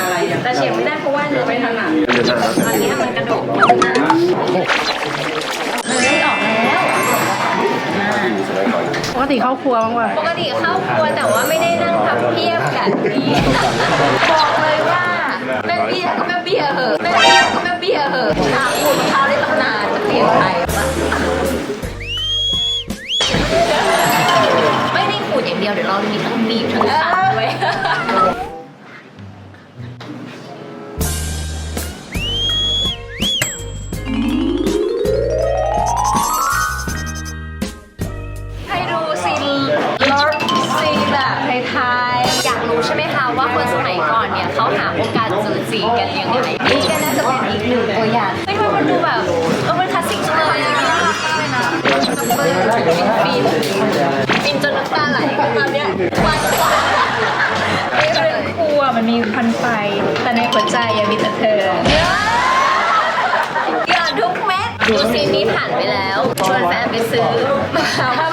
อะไรอะแต่เฉียงไม่ได้เพราะว่าเนื้อไม่ถนัดอันเนี้ยมันกระดกมันนะเฮ้ยออกแล้วปกติเข้าครัวบ้างว่ะปกติเข้าครัวแต่ว่าไม่ได้นั่งพับเพียบแบบนี้บอกเลยว่าแม่เบี้ยก็แม่เบี้ยเหอะแม่เบี้ยก็แม่เบี้ยเหอะอาขูดมะพร้าวได้ตำนานจะเปลี่ยนใครวะไม่ได้ขูดอย่างเดียวเดี๋ยวเรามีทั้งบีบทั้งสับด้วย อยากรู้ใช่ไหมคะว่าคนสมัยก่อนเนี่ยเขาหาโอกาสเจอซีกันยังไงนี่ก็น่าจะเป็นอีกหนึ่งตัวอย่างไม่ว่ามันดูแบบเออมันคลาสสิกจังเลยอะน่ารักมากเลยนะฟินฟินฟินจนน้ำตาไหลตอนเนี้ยวันกว่าไอ้เรื่องครัวมันมีพันไฟ แต่ในหัวใจยังมีแต่เธออย่าทุกเม็ดดูซีนนี้ผ่านไปแล้วชวนแฟนไปซื้อมาถ้า